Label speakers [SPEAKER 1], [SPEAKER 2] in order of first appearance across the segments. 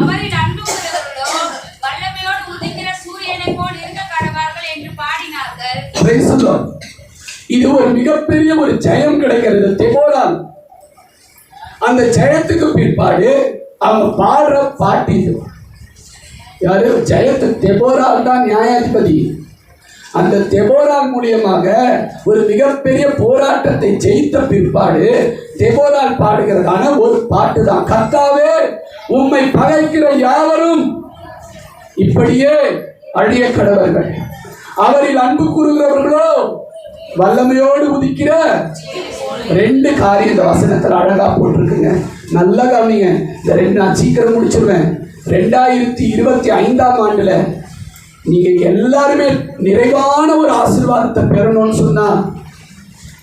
[SPEAKER 1] அவரின் அன்பு உள்ளவர்களோ வல்லமையோடு உதிக்கிற சூரியனை போல் இருக்க கடவார்கள் என்று பாடினார்கள்.
[SPEAKER 2] Praise the Lord. இது ஒரு மிகப்பெரிய ஒரு ஜெயம் கிடைக்கிறது. தெபோரால் அந்த ஜெயத்துக்கு பிற்பாடு அவங்க பாடுற பாட்டு இது. யாரு? ஜெயத்து தெபோரால் தான் நியாயாதிபதி. அந்த தெபோரால் மூலியமாக ஒரு மிகப்பெரிய போராட்டத்தை ஜெயித்த பிற்பாடு தெபோரால் பாடுகிறதான ஒரு பாட்டு தான் கர்த்தாவே உம்மை பகைக்கிற யாவரும் இப்படியே அழிய கடவர்கள். அவரில் அன்பு கூறுகிறவர்களோ வல்லமையோடு உதிக்கிற ரெண்டு காரியம் இந்த வசனத்தில் அழகா போட்டிருக்குங்க. நல்லா கவனிங்க. இந்த ரெண்டு நான் சீக்கிரம் முடிச்சிருவேன். ரெண்டாயிரத்தி இருபத்தி ஐந்தாம் ஆண்டுல நீங்க எல்லாருமே நிறைவான ஒரு ஆசீர்வாதத்தை பெறணும்னு சொன்னா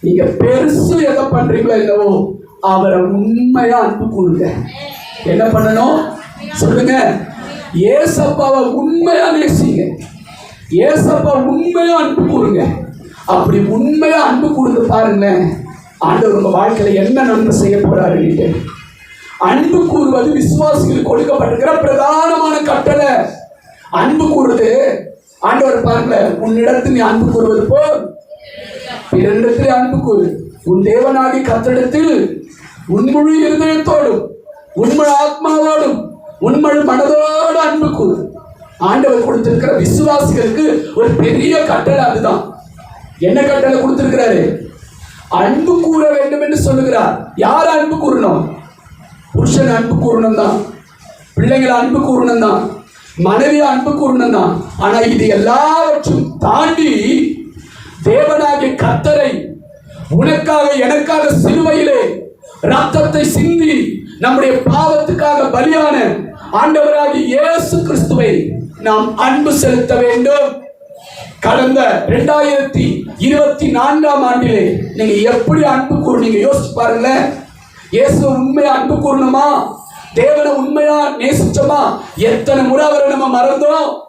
[SPEAKER 2] நீங்க பெருசு எதை பண்றீங்களோ என்னவோ அவரை உண்மையா அன்பு கூடுங்க என்ன பண்ணணும்? சொல்லுங்க. ஏசப்பாவை உண்மையா நேசிங்க. ஏசப்பா உண்மையா அன்பு கூறுங்க. அப்படி உண்மையா அன்பு கொடுத்து பாருங்களேன் ஆண்டவர் உங்க வாழ்க்கையில என்ன நன்மை செய்ய போறாருன்னு அன்பு கூறுவது விசுவாசிகளுக்கு கொடுக்கப்பட்டிருக்கிற பிரதானமான கட்டளை. அன்பு கூறுது ஆண்டவர் பாருங்களேன் உன்னிடத்தில் நீ அன்பு கூறுவது போ. பிறனிடத்தில் அன்பு கூறு. உன் தேவனாகி கத்தடத்தில் உன்முழு இருதயத்தோடும் உண்மை ஆத்மாவோடும் உண்மை மனதோடு அன்பு கூறு. ஆண்டவர் கொடுத்திருக்கிற விசுவாசிகளுக்கு ஒரு பெரிய கட்டளை அதுதான். என்ன கட்டளை கொடுத்திருக்கிறாரு? அன்பு கூற வேண்டும் என்று சொல்லுகிறார். யார் அன்பு கூறணும்? புருஷன் அன்பு கூறணும் தான் பிள்ளைங்களை அன்பு கூறணும் தான் மனைவி அன்பு கூறணும் தான் ஆனா இது எல்லாவற்றும் தாண்டி தேவனாகிய கத்தரை உனக்காக எனக்காக சிலுவையிலே ரத்தத்தை சிந்தி நம்முடைய பாவத்துக்காக பலியான ஆண்டவராகி இயேசு கிறிஸ்துவை நாம் அன்பு செலுத்த வேண்டும். கடந்த ரெண்டாயிரத்தி இருபத்தி நான்காம் ஆண்டிலே நீங்க எப்படி அன்பு கூறுனீங்க யோசிச்சு பாருங்களேன். இயேசு உண்மையா அன்பு கூறணுமா? தேவனை உண்மையா நேசிச்சோமா? எத்தனை முறை அவரை நம்ம மறந்தோம்?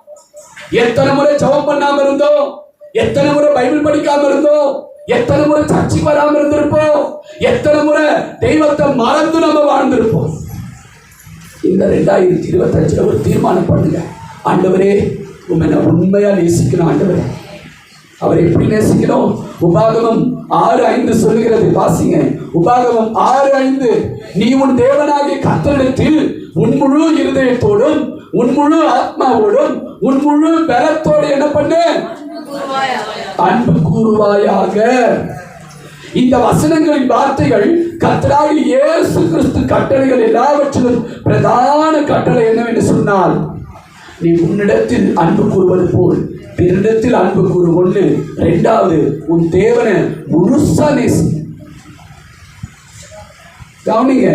[SPEAKER 2] எத்தனை முறை ஜபம் பண்ணாம இருந்தோம்? எத்தனை முறை பைபிள் படிக்காம இருந்தோம்? எத்தனை முறை சர்ச்சைக்கு வராமல் இருந்திருப்போம்? எத்தனை முறை தெய்வத்தை மறந்து நம்ம வாழ்ந்திருப்போம்? இந்த ரெண்டாயிரத்தி இருபத்தஞ்சுல ஒரு தீர்மானம் பண்ணுங்க. ஆண்டவரே உண்மை நான் உண்மையா நேசிக்கணும் ஆண்டவரே. அவரை எப்படி நேசிக்கிறோம்? உபாகமம் ஆறு ஐந்து சொல்லுகிறது வாசிங்க. உபாகமம் ஆறு ஐந்து. நீ உன் தேவனாகிய கத்தரிடத்தில் உன் முழு இருதயத்தோடும் உன் முழு ஆத்மாவோடும் உன் முழு பலத்தோடு என்ன பண்ணு? அன்பு கூறுவாயாக. இந்த வசனங்களின் வார்த்தைகள் கத்தராகி இயேசு கிறிஸ்து கட்டளைகள் எல்லாவற்றிலும் பிரதான கட்டளை என்னவென்று சொன்னால் நீ உன்னிடத்தில் அன்பு கூறுவது போல் பிறனிடத்தில் அன்பு கூறு ஒன்று ரெண்டாவது உன் தேவனை முழுசா நேசி. கவனிங்க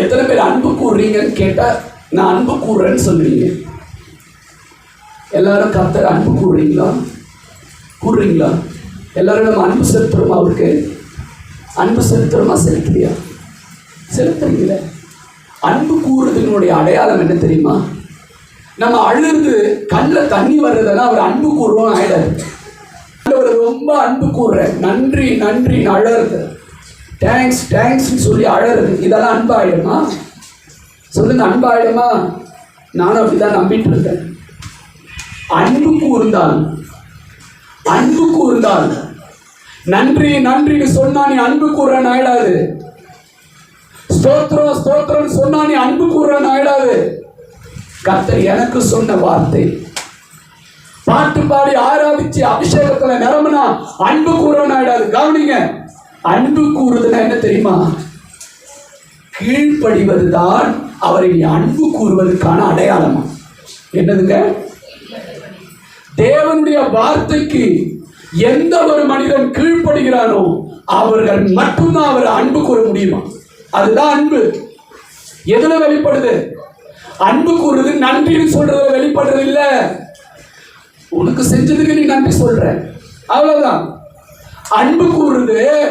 [SPEAKER 2] எத்தனை பேர் அன்பு கூறுறீங்கன்னு கேட்டால் நான் அன்பு கூறுறேன்னு சொல்லுவீங்க. எல்லாரும் கர்த்தர் அன்பு கூறுறீங்களா? கூடுறீங்களா எல்லாரும் நம்ம அன்பு செலுத்துறோமா அவருக்கு? அன்பு செலுத்துறோமா செலுத்துறியா? செலுத்துறீங்களே. அன்பு கூறுறதுனுடைய அடையாளம் என்ன தெரியுமா? நம்ம அழுது கண்ணில் தண்ணி வர்றதெல்லாம் அவர் அன்பு கூறுறோம் ஆயிடாது. அவர் ரொம்ப அன்பு கூறுறேன் நன்றி நன்றி அழறது. தேங்க்ஸ் தேங்க்ஸ்னு சொல்லி அழறது. இதெல்லாம் அன்பு ஆயிடுமா சொல்லுங்க அன்பு ஆயிடுமா நானும் அப்படிதான் நம்பிட்டு இருந்தேன் அன்பு கூர்ந்தால் அன்பு கூர்ந்தால். நன்றி நன்றின்னு சொன்னா நீ அன்பு கூறுறன்னு ஆயிடாது. ஸ்தோத்திரம் ஸ்தோத்திரம் சொன்னா நீ அன்பு கூறன் ஆயிடாது. கர்த்தர் எனக்கு சொன்ன வார்த்தை. பாட்டு பாடி ஆராதிச்சு அபிஷேகத்துல நிரம்பினா அன்பு கூறன் ஆயிடாது. கவனிங்க அன்பு கூறுதுன்னா என்ன தெரியுமா? கீழ்ப்படிவதுதான் அவரை அன்பு கூறுவதற்கான அடையாளமா? என்னதுங்க? தேவனுடைய வார்த்தைக்கு எந்த ஒரு மனிதன் கீழ்ப்படுகிறானோ அவர்கள் மட்டும்தான் அவர் அன்பு கூற முடியுமா? அதுதான் அன்பு. எதுல வெளிப்படுது? அன்பு கூறுறது நன்றின்னு சொல்றதுல வெளிப்படுறது இல்ல. உனக்கு செஞ்சதுக்கு நீ நன்றி சொல்ற. அவ்வளவுதான். அன்பு கூறுறது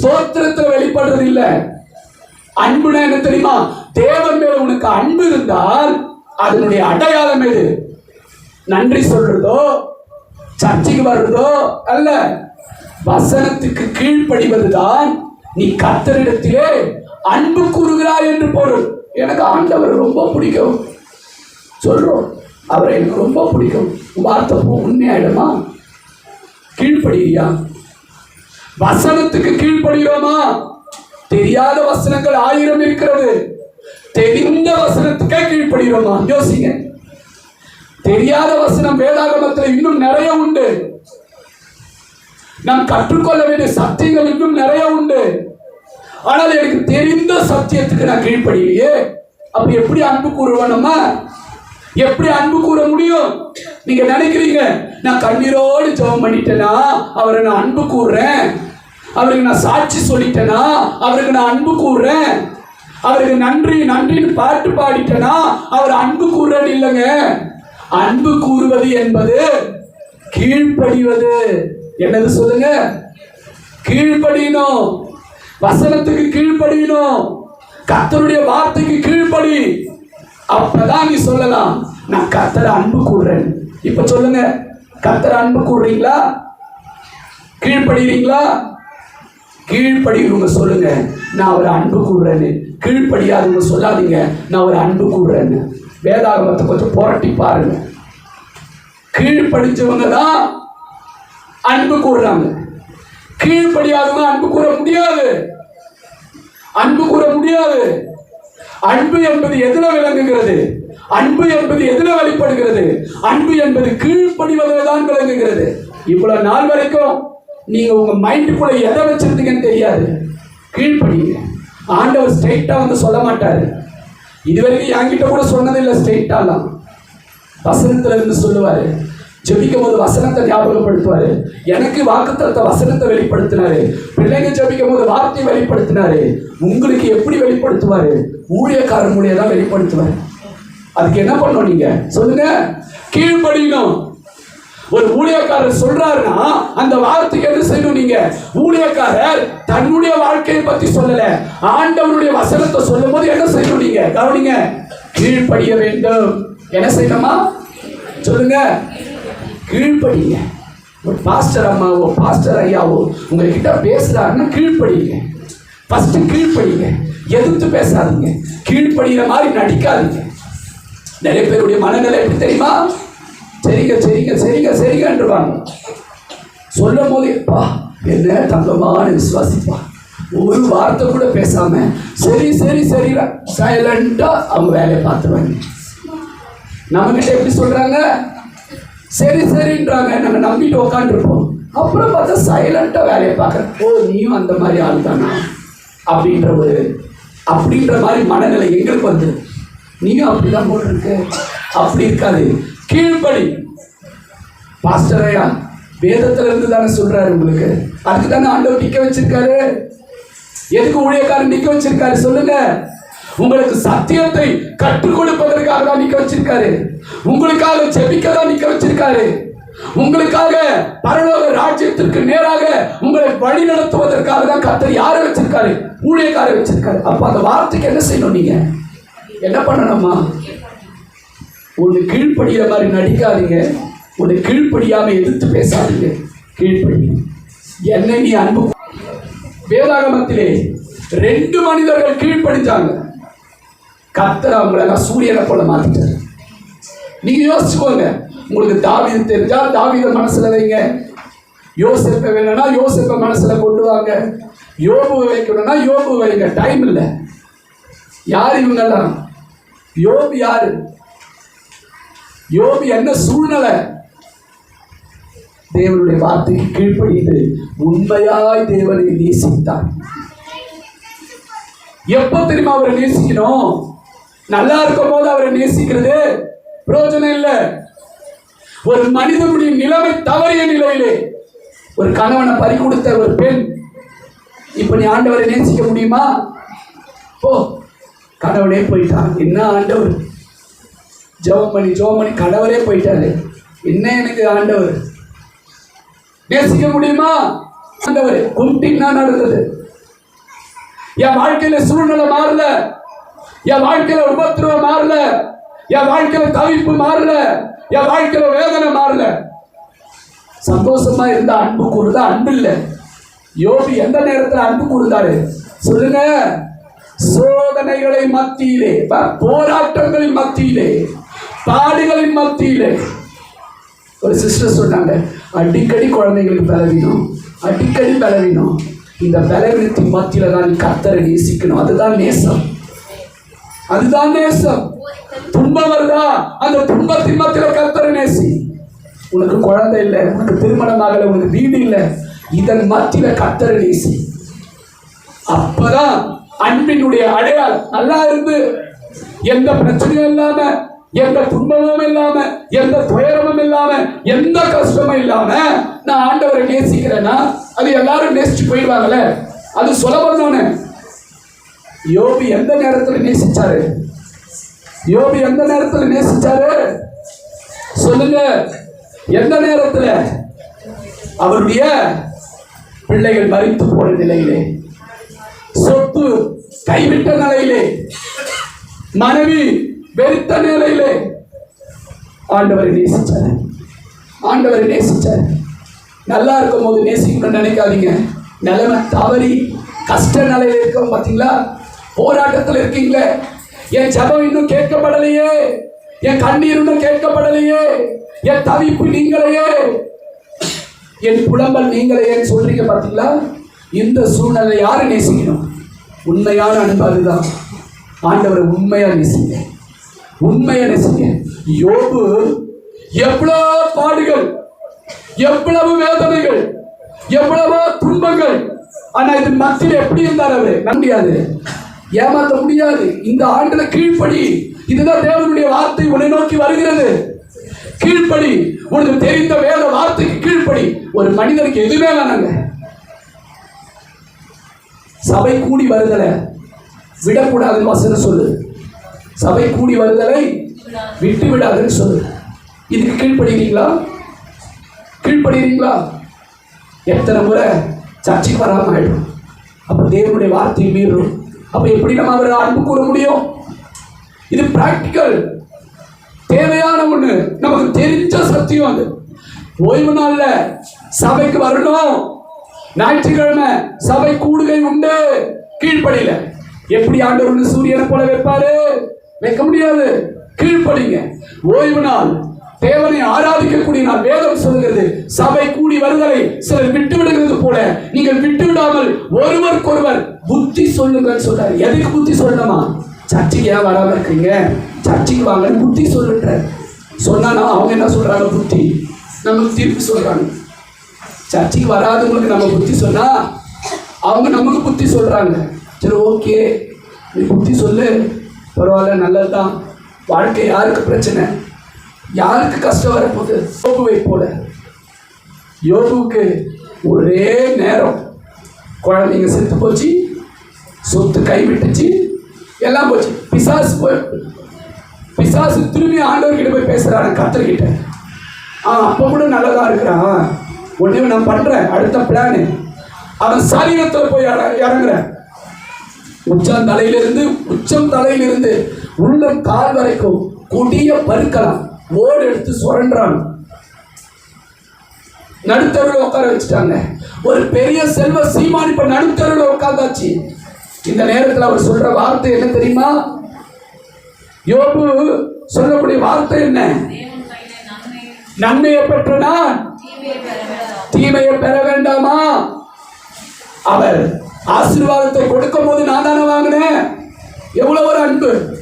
[SPEAKER 2] ஸ்தோத்திரத்துல வெளிப்படுறது இல்ல. அன்புனா என்ன தெரியுமா? தேவன் மேல உனக்கு அன்பு இருந்தால் அதனுடைய அடையாளம் எது? நன்றி சொல்றதோ சர்ச்சைக்கு வர்றதோ அல்ல. வசனத்துக்கு கீழ்ப்படிவதுதான் நீ கத்தரிடத்திலே அன்பு கூறுகிறாய் என்று பொருள். எனக்கு ஆண்டவர் ரொம்ப பிடிக்கும். சொல்றோம் அவரை எனக்கு ரொம்ப பிடிக்கும். வார்த்தை உண்மையாயிடுமா கீழ்ப்படியா? வசனத்துக்கு கீழ்ப்படுகிறோமா? தெரியாத வசனங்கள் ஆயிரம் இருக்கிறது. தெரிந்த வசனத்துக்கே கீழ்ப்படுகிறோமா? யோசிங்க. தெரியாத வசனம் வேதாகமத்தில் இன்னும் நிறைய உண்டு. நாம் கற்றுக்கொள்ள வேண்டிய சத்தியங்கள் இன்னும் நிறைய உண்டு. ஆனால் எனக்கு தெரிந்த சத்தியத்துக்கு நான் கீழ்ப்படியிலையே. அப்ப எப்படி அன்பு கூறுவேன் எப்படி அன்பு கூற முடியும்? நீங்க நினைக்கிறீங்க நான் கண்ணீரோடு ஜெபம் பண்ணிட்டேனா? அவரை நான் அன்பு கூறுறேன். அவருக்கு நான் சாட்சி சொல்லிட்டேனா? அவருக்கு நான் அன்பு கூறுறேன். அவருக்கு நன்றி நன்றின்னு பாட்டு பாடிட்டேனா? அவர் அன்பு கூறுறேன்னு இல்லைங்க. அன்பு கூறுவது என்பது கீழ்ப்படிவது. என்னது சொல்லுங்க? கீழ்ப்படியணும். வசனத்துக்கு கீழ்ப்படியணும். கத்தருடைய வார்த்தைக்கு கீழ்ப்படி. அப்பதான் நீ சொல்லலாம். நான் கர்த்தரை அன்பு கூடுறேன் இப்ப சொல்லுங்க. கர்த்தரை அன்பு கூடுறீங்களா கீழ்ப்படுகிறீங்களா கீழ்ப்படிகிறவங்க சொல்லுங்க. நான் ஒரு அன்பு கூடுறேன்னு கீழ்ப்படியாதவங்க சொல்லாதீங்க. நான் ஒரு அன்பு கூடுறேன்னு வேதாகமத்தை கொஞ்சம் புரட்டி பாருங்க. கீழ்ப்படிச்சவங்க தான் அன்பு கூடுறாங்க கீழ்ப்படியாதவங்க அன்பு கூற முடியாது. அன்பு கூற முடியாது. அன்பு என்பது எதில் விளங்குகிறது? அன்பு என்பது எதில் வெளிப்படுகிறது அன்பு என்பது கீழ்ப்படிவதில் தான் விளங்குகிறது. இவ்வளவு நாள் வரைக்கும் நீங்க உங்க மைண்டுக்குள்ள எதை வச்சிருந்தீங்கன்னு தெரியாது. கீழ்ப்படிங்க ஆண்டவர் ஸ்ட்ரெயிட்டாக வந்து சொல்ல மாட்டார். இதுவரைக்கும் என்கிட்ட கூட சொன்னதில்லை ஸ்ட்ரெயிட்டாலாம் வசனத்தில் இருந்து சொல்லுவார். ஜபிக்கும் போது வசனத்தை ஞாபகப்படுத்துவார். எனக்கு வாக்குத்தத்த வசனத்தை வெளிப்படுத்தினாரு. பிள்ளைங்க ஜபிக்கும் போது வார்த்தை வெளிப்படுத்தினாரு. உங்களுக்கு எப்படி வெளிப்படுத்துவார்? ஊழியக்காரன் மூலியம் தான் அதுக்கு என்ன பண்ணணும் நீங்கள் சொல்லுங்க. கீழ்ப்படியணும் ஒரு ஊழியக்காரர் சொல்றாருன்னா அந்த வார்த்தைக்கு என்ன செய்யணும் நீங்க? ஊழியக்காரர் தன்னுடைய வாழ்க்கையை பத்தி சொல்லல. ஆண்டவருடைய வசனத்தை சொல்லும் போது என்ன செய்யணும் நீங்க? கவனிங்க. கீழ்ப்படிய வேண்டும். என்ன செய்யணுமா? சொல்லுங்க. கீழ்ப்படிங்க. ஒரு பாஸ்டர் அம்மாவோ பாஸ்டர் ஐயாவோ உங்ககிட்ட பேசுறாருன்னா கீழ்ப்படிங்க. ஃபர்ஸ்ட் கீழ்ப்படிங்க. எதிர்த்து பேசாதீங்க. கீழ்ப்படிகிற மாதிரி நடிக்காதீங்க. நிறைய பேருடைய மனநிலை எப்படி தெரியுமா? சரிங்க சரிங்க சரிங்க சரிங்கன்றவாங்க சொல்லும் போது பா என்ன தங்கமான விசுவாசிப்பா. ஒரு வார்த்தை கூட பேசாம சரி சரி சரி சைலண்டா அவங்க வேலையை பார்த்துருவாங்க. நம்ம கிட்ட எப்படி சொல்றாங்க? சரி சரின்றாங்க. நம்ம நம்பிட்டு உக்காந்துருப்போம். அப்புறம் பார்த்தா சைலண்டா வேலையை பார்க்குறேன். ஓ நீயும் அந்த மாதிரி ஆள் தானா அப்படின்ற ஒரு அப்படின்ற மாதிரி மனநிலை எங்களுக்கு வந்து நீயும் அப்படிதான் போல அப்படி இருக்காது. கீழ்ப்படி. பாஸ்டரையா வேதத்துல இருந்து தானே சொல்றாரு உங்களுக்கு? அதுக்கு தானே ஆண்டவர் நிக்க வச்சிருக்காரு? எதுக்கு ஊழியக்காரன் நிக்க வச்சிருக்காரு சொல்லுங்க. உங்களுக்கு சத்தியத்தை கற்றுக் கொடுப்பதற்காக தான் நிக்க வச்சிருக்காரு. உங்களுக்காக ஜெபிக்க தான் நிக்க வச்சிருக்காரு. உங்களுக்காக பரலோக ராஜ்யத்திற்கு நேராக உங்களை வழி நடத்துவதற்காக தான் கத்தர் யாரை வச்சிருக்காரு? ஊழியக்காரை வச்சிருக்காரு. அப்ப அந்த வார்த்தைக்கு என்ன செய்யணும் நீங்க? என்ன பண்ணணுமா ஒன்று கீழ்ப்படிகிற மாதிரி நடிக்காதீங்க. ஒன்று கீழ்ப்படியாமல் எதிர்த்து பேசாதீங்க. கீழ்ப்படி என்னை நீ அன்பு வேதாகமத்திலே ரெண்டு மனிதர்கள் கீழ்ப்படிஞ்சாங்க. கத்தர் அவங்களெல்லாம் சூரியனை போல மாத்திட்டார். நீங்க யோசிச்சுக்கோங்க. உங்களுக்கு தாவிதம் தெரிஞ்சா தாவீத மனசுல வைங்க. யோசிப்ப வேணும்னா யோசிப்ப மனசுல கொண்டு வாங்க. யோபு வைக்கணும்னா யோபு வைங்க. டைம் இல்லை. யார் இவங்கெல்லாம்? யோபு யாரு? யோபு என்ன சூழ்நிலை? தேவனுடைய வார்த்தைக்கு கீழ்ப்படிந்து உண்மையாய் தேவனை நேசித்தார் எப்போ தெரியுமா அவரை நேசிக்கணும்? நல்லா இருக்கும் போது அவரை நேசிக்கிறது? பிரயோஜனம் இல்லை. ஒரு மனிதனுடைய நிலைமை தவறிய நிலையிலே ஒரு கணவனை பறி கொடுத்த ஒரு பெண் இப்ப நீ ஆண்டவரை நேசிக்க முடியுமா? போ கணவனே போயிட்டான். என்ன ஆண்டவர்? ஜெபம் பண்ணி ஜெபம் பண்ணி கடவுளே போயிட்டாரு. என்ன எனக்கு ஆண்டவர்? நேசிக்க முடியுமா? ஆண்டவர் கும்பிட்டின்னா நடந்தது என் வாழ்க்கையில சூழ்நிலை மாறல. என் வாழ்க்கையில உபத்திரவம் மாறல. என் வாழ்க்கையில தவிப்பு மாறல. என் வாழ்க்கையில வேதனை மாறல. சந்தோஷமா இருந்த அன்பு கூறுதா அன்பு இல்லை. யோபி எந்த நேரத்துல அன்பு கூறுந்தாரு சொல்லுங்க. சோதனைகளை மத்தியிலே ப- போராட்டங்களின் மத்தியிலே. பாடுகளின் மத்தியிலே. ஒரு சிஸ்டர் சொன்னாங்க அடிக்கடி குழந்தைங்களுக்கு பலவீனம் அடிக்கடி பலவீனம். இந்த பலவீனத்தின் மத்தியில தான் நீ கத்தரை நேசிக்கணும். அதுதான் நேசம். அதுதான் நேசம். துன்பம் வருதா? அந்த துன்பத்தின் மத்தியில கத்தரை நேசி. உனக்கு குழந்தை இல்லை உனக்கு திருமணம் ஆகலை உனக்கு வீடு இல்லை. இதன் மத்தியில கத்தரை நேசி. அப்பதான் அன்பினுடைய அடையாளம் நல்லா இருந்து எந்த பிரச்சனையும் இல்லாம எந்த துன்பமும் இல்லாம எந்த துயரமும் இல்லாம எந்த கஷ்டமும் இல்லாம நான் ஆண்டவரை நேசிக்கிறேன்னா அது எல்லாரும் நேசிச்சு போயிடுவாங்கல்ல? அது சுலபம் தானே யோபி எந்த நேரத்துல நேசிச்சாரு? யோபி எந்த நேரத்துல நேசிச்சாரு? சொல்லுங்க. எந்த நேரத்துல? அவருடைய பிள்ளைகள் மறித்து போன நிலையிலே. சொத்து கைவிட்ட நிலையிலே. மனைவி வெறுத்த நிலையிலே ஆண்டவரை நேசிச்சார். ஆண்டவரை நேசித்தார் நல்லா இருக்கும் போது நேசிக்கணும்னு நினைக்காதீங்க. நிலைமை தவறி கஷ்ட நிலையில் இருக்கோம் பார்த்தீங்களா? போராட்டத்தில் இருக்கீங்களே. என் ஜபம் இன்னும் கேட்கப்படலையே. என் கண்ணீர் இன்னும் கேட்கப்படலையே. என் தவிப்பு நீங்களையே. என் புலம்பல் நீங்களே சொல்றீங்க பார்த்தீங்களா? இந்த சூழ்நிலை யாரை நேசிக்கணும்? உண்மையான அன்பு அதுதான். ஆண்டவரை உண்மையாக நேசிங்க. உண்மையை நேசிங்க யோபு எவ்வளவு பாடுகள் எவ்வளவு வேதனைகள் எவ்வளவோ துன்பங்கள். ஆனா இது மத்தியில் எப்படி இருந்தார் அவரு? நம்ப முடியாது. ஏமாத்த முடியாது. இந்த ஆண்டுல கீழ்ப்படி இதுதான் தேவனுடைய வார்த்தை உன்னை நோக்கி வருகிறது. கீழ்ப்படி உனக்கு தெரிந்த வேத வார்த்தைக்கு கீழ்ப்படி ஒரு மனிதனுக்கு எதுவுமே வேணாங்க. சபை கூடி வருதலை விடக்கூடாதுன்னு வசனம் சொல்லு சபை கூடி வருதலை விட்டு விடாதுன்னு சொல்லு. இதுக்கு கீழ்ப்படுகிறீங்களா கீழ்ப்படுகிறீங்களா எத்தனை முறை சர்ச்சைக்கு வராமல் ஆயிடும். அப்போ தேவனுடைய வார்த்தையை மீறும். அப்போ எப்படி நம்ம அவரை அன்பு கூற முடியும்? இது பிராக்டிக்கல் தேவையான ஒன்று நமக்கு தெரிஞ்ச சத்தியம் அது. ஓய்வு நாளில் சபைக்கு வரணும். ஞாயிற்றுக்கிழமை சபை கூடுகை உண்டு. கீழ்ப்படியில. எப்படி ஆண்டவர் சூரியனை போல வைப்பாரு? வைக்க முடியாது. கீழ்ப்படிங்க. ஓய்வு நாள் தேவனை ஆராதிக்கக்கூடிய நாள். வேதம் சொல்கிறது சபை கூடி வருதலை சிலர் விட்டு விடுகிறது போல. நீங்கள் விட்டு விடாமல் ஒருவருக்கொருவர் புத்தி சொல்லுங்கன்னு சொல்றாரு. எதுக்கு புத்தி சொல்லணுமா? சர்ச்சுக்கு ஏன் வராம இருக்கீங்க? சர்ச்சைக்கு வாங்க புத்தி சொல்லுன்ற சொன்னா அவங்க என்ன சொல்றாங்க? புத்தி. நமக்கு திருப்பி சொல்றாங்க. சர்ச்சைக்கு வராதவங்களுக்கு நம்ம புத்தி சொன்னா அவங்க நமக்கு புத்தி சொல்றாங்க. சரி ஓகே. நீ புத்தி சொல்லு. பரவாயில்ல நல்லதுதான். வாழ்க்கை யாருக்கு பிரச்சனை? யாருக்கு கஷ்டம் வரப்போகுது? யோபுவை போல. யோபுவுக்கு ஒரே நேரம். குழந்தைங்க செத்து போச்சு சொத்து கைவிட்டுச்சு எல்லாம் போச்சு. பிசாசு போய் பிசாசு திரும்பி ஆண்டவர்கிட்ட போய் பேசுகிறான கத்தர்கிட்ட ஆ அப்போ கூட நல்லதாக இருக்கிறான். உடனே நான் பண்ணுறேன் அடுத்த பிளானு அவன் சரீரத்தில் போய் இறங்குறேன். உச்சம் தலையிலிருந்து உச்சம் தலையிலிருந்து உள்ளம் கால் வரைக்கும் கொடிய பருக்கலாம் ஓடு எடுத்து சுரண்டான் நடுத்தருவில் உட்கார வச்சுட்டாங்க. ஒரு பெரிய செல்வ சீமான் இப்ப நடுத்தருவில் உட்கார்ந்தாச்சு. இந்த நேரத்தில் அவர் சொல்ற வார்த்தை என்ன தெரியுமா? யோபு சொல்லக்கூடிய வார்த்தை என்ன? நன்மையை பெற்ற நான். தீமையை பெற வேண்டாமா? அவர் ஆசீர்வாதத்தை கொடுக்கும் போது நான் தானே வாங்கினேன். எவ்வளவு ஒரு அன்பு.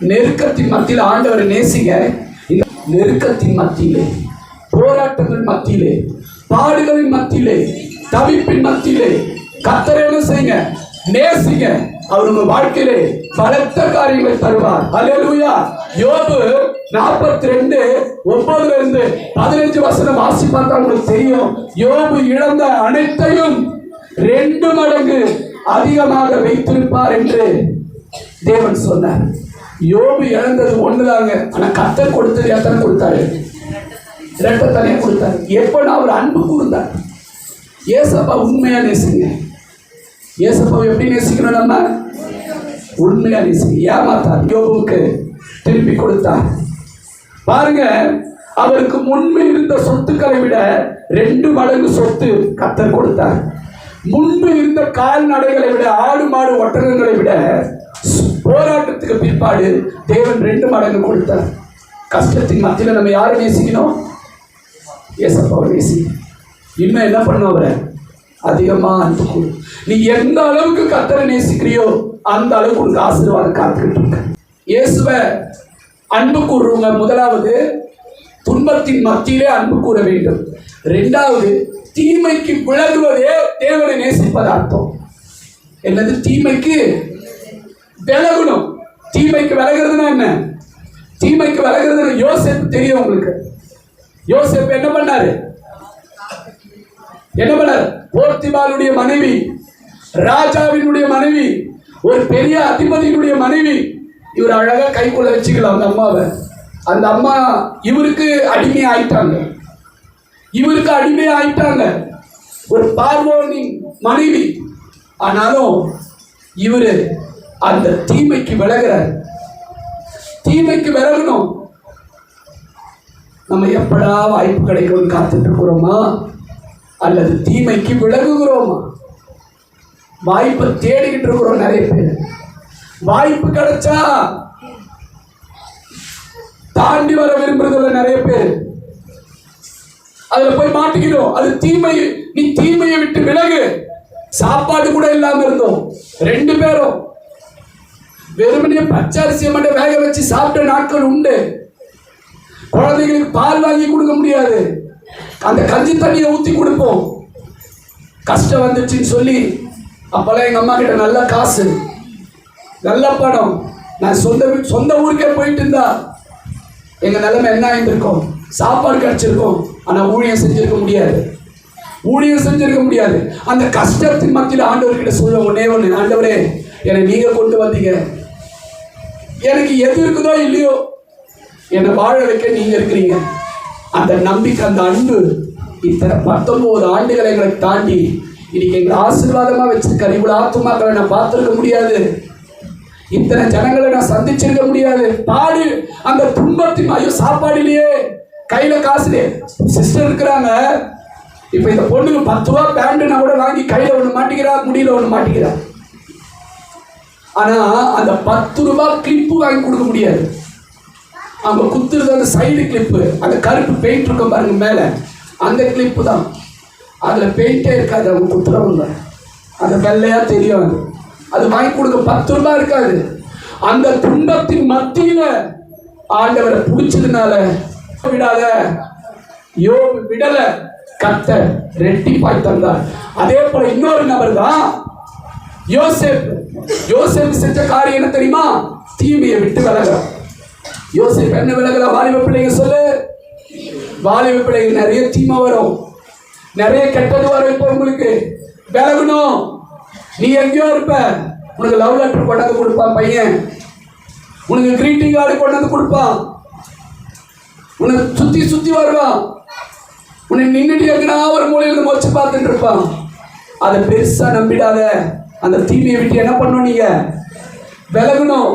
[SPEAKER 2] நெருக்கத்தின் மத்தியில் ஆண்டவரை நேசிங்க. நெருக்கத்தின் மத்தியிலே போராட்டங்கள் மத்தியிலே பாடுகளின் மத்தியிலே தவிப்பின் மத்தியிலே கத்தரை என்ன செய்யுங்க. நேசிங்க. அவர் உங்க வாழ்க்கையிலே பலத்த காரியங்களை தருவார். அல்லேலூயா யோபு நாற்பத்தி ரெண்டு ஒன்பதுல இருந்து பதினஞ்சு வசனம் வாசி பார்த்தா உங்களுக்கு தெரியும். யோபு இழந்த அனைத்தையும் ரெண்டு மடங்கு அதிகமாக வைத்திருப்பார் என்று தேவன் சொன்னார். யோபு இழந்தது ஒண்ணுதாங்க. ஆனா கத்தர் கொடுத்தது எத்தனை கொடுத்தாரு? இரட்டை தனியா கொடுத்தாரு. எப்போ நான் அவர் அன்பு கூர்ந்தார். ஏசப்பா உண்மையா நேசிங்க. ஏசப்பா எப்படி நேசிக்கணும் நம்ம? உண்மையா நேசிங்க. ஏமாத்தார். யோபுக்கு திருப்பி கொடுத்தார். பாருங்க அவருக்கு முன்பு இருந்த சொத்துக்களை விட ரெண்டு மடங்கு சொத்து கத்தர் கொடுத்தார். முன்பு இருந்த கால்நடைகளை விட ஆடு மாடு ஒட்டகங்களை விட போராட்டத்துக்கு பிற்பாடு தேவன் ரெண்டு மடங்கு கொடுத்தார். கஷ்டத்தின் மத்தியில் நம்ம யாரை நேசிக்கணும்? ஏசப்பாவை நேசி இன்னும் என்ன பண்ணும் அவரை? அதிகமாக அன்பு கொடு. நீ எந்த அளவுக்கு கத்தரை நேசிக்கிறியோ அந்த அளவுக்கு உனக்கு ஆசீர்வாதம் காத்துக்கிட்டு இருக்க. இயேசுவ அன்பு கூறுறவங்க முதலாவது துன்பத்தின் மத்தியிலே அன்பு கூற வேண்டும். ரெண்டாவது தீமைக்கு விலகுவதே தேவனை நேசிப்பது அர்த்தம் என்னது தீமைக்கு? விலகணும். தீமைக்கு விலகிறதுனா என்ன? தீமைக்கு விலகுறதுன்னு யோசிப்பு தெரியும் உங்களுக்கு. யோசிப்பு என்ன பண்ணாரு? என்ன பண்ணார்? போர்த்திபாலுடைய மனைவி ராஜாவினுடைய மனைவி ஒரு பெரிய அதிபதியினுடைய மனைவி. இவர் அழகா கைக்குள்ள வச்சுக்கலாம் அந்த அம்மாவை. அந்த அம்மா இவருக்கு அடிமை ஆயிட்டாங்க இவருக்கு அடிமை ஆயிட்டாங்க ஒரு பார்வோனின் மனைவி. ஆனாலும் இவரு அந்த தீமைக்கு விலகிறார். தீமைக்கு விலகணும். நம்ம எப்படா வாய்ப்பு கிடைக்கும்னு காத்துட்டு இருக்கிறோமா அல்லது தீமைக்கு விலகுகிறோமா? வாய்ப்பை தேடிக்கிட்டு இருக்கிறோம் நிறைய பேர். வாய்ப்பு கிடைச்சா தாண்டி வர விரும்புறதுல நிறைய பேர். அதுல போய் மாட்டிக்கிடும் அது தீமை நீ தீமையை விட்டு விலகு. சாப்பாடு கூட இல்லாம இருந்தோம். ரெண்டு பேரும். வெறுமனே பச்சரிசியை மட்டும் வேக வச்சு சாப்பிட்ட நாட்கள் உண்டு. குழந்தைகளுக்கு பால் வாங்கி கொடுக்க முடியாது. அந்த கஞ்சி தண்ணியை ஊத்தி கொடுப்போம். கஷ்டம் வந்துச்சுன்னு சொல்லி அப்பெல்லாம் எங்க அம்மா கிட்ட நல்ல காசு. நல்ல பணம். நான் சொந்த சொந்த ஊருக்கே போயிட்டு இருந்தா எங்க நிலைமை என்ன ஆயிருந்திருக்கும்? சாப்பாடு கிடைச்சிருக்கும். ஆனால் ஊழியம் செஞ்சிருக்க முடியாது. ஊழியம் செஞ்சிருக்க முடியாது. அந்த கஷ்டத்தின் மத்தியில் ஆண்டவர்கிட்ட சொல்ல ஒன்னே ஒன்று ஆண்டவரே என்னை நீங்கள் கொண்டு வந்தீங்க. எனக்கு எது இருக்குதோ இல்லையோ என்னை வாழ வைக்க நீங்கள் இருக்கிறீங்க. அந்த நம்பிக்கை அந்த அன்பு இத்தனை பத்தொன்பது ஆண்டுகளை எங்களை தாண்டி இன்னைக்கு எங்களை ஆசீர்வாதமாக வச்சிருக்காரு. இவ்வளோ ஆத்துமாக்களை நான் பார்த்துருக்க முடியாது. இத்தனை ஜனங்களை நான் சந்திச்சிருக்க முடியாது. பாடு அந்த துன்பத்தின் ஐயோ இல்லையே கையில காசுலே சிஸ்டர் இருக்கிறாங்க. இப்ப இந்த பொண்ணுக்கு பத்து ரூபா பேண்ட்னா கூட வாங்கி கையில ஒண்ணு மாட்டிக்கிறா முடியல ஒண்ணு மாட்டிக்கிறா. ஆனா அந்த பத்து ரூபா கிளிப்பு வாங்கி கொடுக்க முடியாது. அவங்க குத்துறது அந்த சைடு கிளிப்பு அந்த கருப்பு பெயிண்ட் இருக்கும் பாருங்க மேல. அந்த கிளிப்பு தான். அதுல பெயிண்டே இருக்காது அவங்க குத்துறவங்க. அந்த வெள்ளையா தெரியும் அது. அது வாங்கி கொடுக்க பத்து ரூபா இருக்காது. அந்த துன்பத்தின் மத்தியில ஆண்டவரை பிடிச்சதுனால விடாத யோபு விடல. கத்த ரெட்டிப்பாய் தந்தார். அதே போல இன்னொரு நபர் தான் யோசேப். யோசேப் செஞ்ச காரியம் என்ன தெரியுமா? தீமையை விட்டு விலகலாம் யோசேப் என்ன விலகல? வாலிப பிள்ளைங்க சொல்லு. வாலிப பிள்ளைங்க நிறைய தீமை வரும். நிறைய கெட்டது வரும் இப்போ உங்களுக்கு. விலகணும். நீ எங்கேயோ இருப்ப. உனக்கு லவ் லெட்டர் கொண்டாந்து கொடுப்பான் பையன். உனக்கு கிரீட்டிங் கார்டு கொண்டாந்து கொடுப்பான். உன்னை சுத்தி சுத்தி வருவான். உன்னை நின்றுட்டு எங்கனா ஒரு மூலையில இருந்து வச்சு பார்த்துட்டு இருப்பான். அதை பெருசா நம்பிடாத. அந்த தீமையை விட்டு என்ன பண்ணணும் நீங்க? விலகணும்.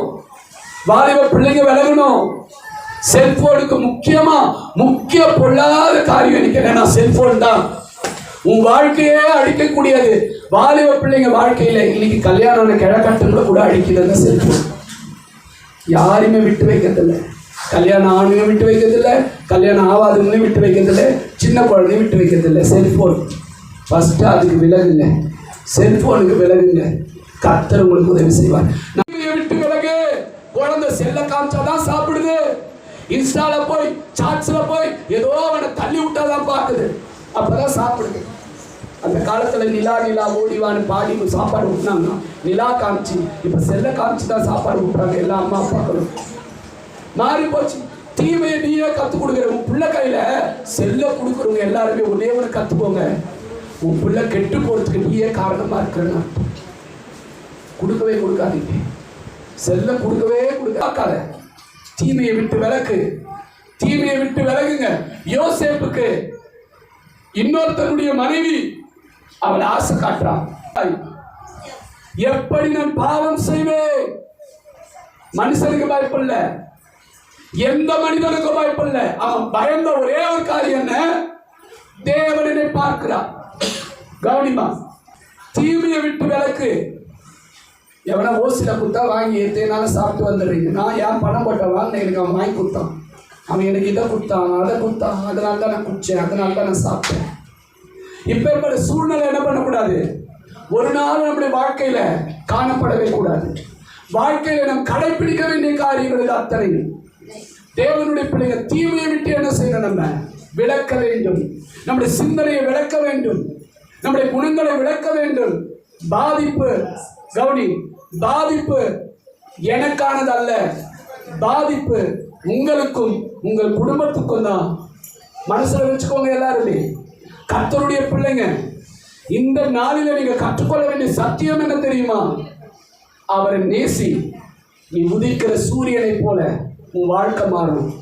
[SPEAKER 2] வாலிப பிள்ளைங்க விலகணும். செல்போனுக்கு முக்கியமா முக்கிய பொல்லாத காரியம் நினைக்கிறேன் செல்போன் தான். உன் வாழ்க்கையே அழிக்கக்கூடியது. வாலிப பிள்ளைங்க வாழ்க்கையில இன்னைக்கு கல்யாணம் கிழக்கட்டுங்களை கூட அழிக்கிறது செல்போன் யாரையுமே விட்டு வைக்கிறதில்ல. கல்யாணம் ஆணுங்க விட்டு வைக்கிறதில்ல கல்யாணம் ஆகாதவங்களையும் விட்டு வைக்கிறதில்ல சின்ன குழந்தையும் விட்டு வைக்கிறதில்ல. செல்ஃபோன் ஃபஸ்ட்டு அதுக்கு விலகுங்க. செல்ஃபோனுக்கு விலகுங்க. கத்தர் உங்களுக்கு உதவி செய்வார். நம்ம விட்டு விலகு. குழந்தை செல்ல காமிச்சாதான் சாப்பிடுது. இன்ஸ்டால போய் சாட்ஸ்ல போய் ஏதோ அவனை தள்ளி விட்டாதான் பார்க்குது. அப்பதான் சாப்பிடுது. அந்த காலத்துல நிலா நிலா ஓடிவான்னு பாடி சாப்பாடு ஊட்டினாங்கன்னா நிலா காமிச்சு இப்ப செல்ல காமிச்சு தான் சாப்பாடு ஊட்டுறாங்க. எல்லா அம்மா அப்பாக்களும். மாறி போச்சு தீமையை நீயே கத்து கொடுக்குற உன் பிள்ளை கையில செல்ல கொடுக்குறவங்க எல்லாருமே ஒரே ஒரு கற்றுக்கோங்க உன் பிள்ளை கெட்டு போறதுக்கு நீயே காரணமா இருக்கிறனா? கொடுக்கவே கொடுக்காதீங்க. செல்ல கொடுக்கவே கொடுக்காத தீமையை விட்டு விலக்கு தீமையை விட்டு விலகுங்க. யோசேப்புக்கு இன்னொருத்தனுடைய மனைவி அவள் ஆசை காட்டுறான் எப்படி நான் பாவம் செய்வேன்? மனுஷனுக்கு பயப்படல. எந்த மனிதனுக்கும் பயப்படல அவன் பயந்த ஒரே ஒரு காரியம் என்ன? தேவனை பார்க்கிறான் கவனிமா தீமையை விட்டு விளக்கு எவனா ஓசில கொடுத்தா வாங்கி எத்தனால சாப்பிட்டு வந்துடுறீங்க நான் ஏன் பணம் போட்ட எனக்கு அவன் வாங்கி கொடுத்தான். அவன் எனக்கு இதை கொடுத்தான் அதை கொடுத்தான். அதனால தான் நான் குடிச்சேன் அதனால தான் நான் சாப்பிட்டேன். இப்போ இப்பேற்பட்ட சூழ்நிலை என்ன பண்ணக்கூடாது? ஒரு நாள் நம்முடைய வாழ்க்கையில காணப்படவே கூடாது. வாழ்க்கையில நாம் கடைபிடிக்க வேண்டிய காரியங்கள் அத்தனை தேவனுடைய பிள்ளைங்க தீமையை விட்டு என்ன செய்யணும் நம்ம? விளக்க வேண்டும். நம்முடைய சிந்தனையை விளக்க வேண்டும். நம்முடைய குணங்களை விளக்க வேண்டும். பாதிப்பு கவுனி பாதிப்பு எனக்கானது அல்ல. பாதிப்பு உங்களுக்கும் உங்கள் குடும்பத்துக்கும் தான். மனசுல வச்சுக்கோங்க எல்லாருமே. கத்தருடைய பிள்ளைங்க இந்த நாளில நீங்க கற்றுக்கொள்ள வேண்டிய சத்தியம் என்ன தெரியுமா? அவரை நேசி. நீ உதிக்கிற சூரியனை போல. உன் வாழ்க்கை மாறும்.